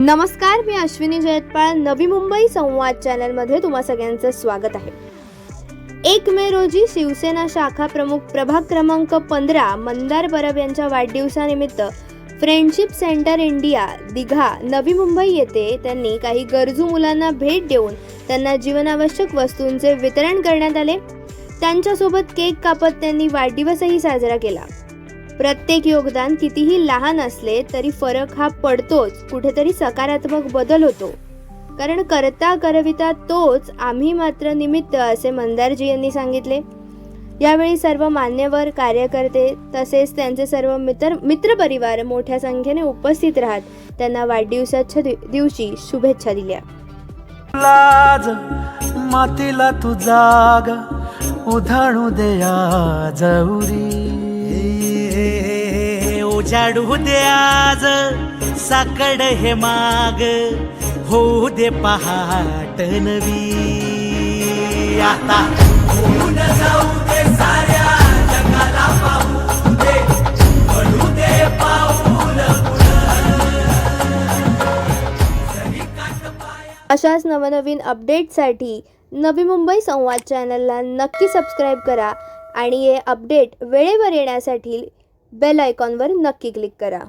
नमस्कार मी अश्विनी जयतपाळ. नवी मुंबई संवाद चॅनलमध्ये तुम्हा सगळ्यांचं स्वागत आहे. एक मे रोजी शिवसेना शाखा प्रमुख प्रभाग क्रमांक पंधरा मंदार परब यांच्या वाढदिवसानिमित्त friendship centre India Digha Navi Mumbai येथे त्यांनी काही गरजू मुलांना भेट देऊन त्यांना जीवनावश्यक वस्तूंचे वितरण करण्यात आले. त्यांच्यासोबत केक कापत त्यांनी वाढदिवसही साजरा केला. प्रत्येक योगदान कितीही लहान असले तरी फरक हा पडतोच कुठेतरी सकारात्मक बदल होतो. कारण करता करविता तोच आम्ही मात्र निमित्त असे मंदारजी यांनी सांगितले. यावेळी सर्व मान्यवर कार्यकर्ते तसेच त्यांचे सर्व मित्र मित्रपरिवार मोठ्या संख्येने उपस्थित राहत त्यांना वाढदिवसाच्या दिवशी शुभेच्छा दिल्या. लाज मातीला तू जाग उधाणू दे झाडू दे आज साकड हे माग होऊ दे पहाट नवी. आता जाऊ दे साऱ्या जगाला पाहू दे पडू दे पाऊल अशाच नवनवीन अपडेटसाठी नवी मुंबई संवाद चॅनलला नक्की सबस्क्राईब करा आणि हे अपडेट वेळेवर येण्यासाठी बेल आयकॉनवर नक्की क्लिक करा.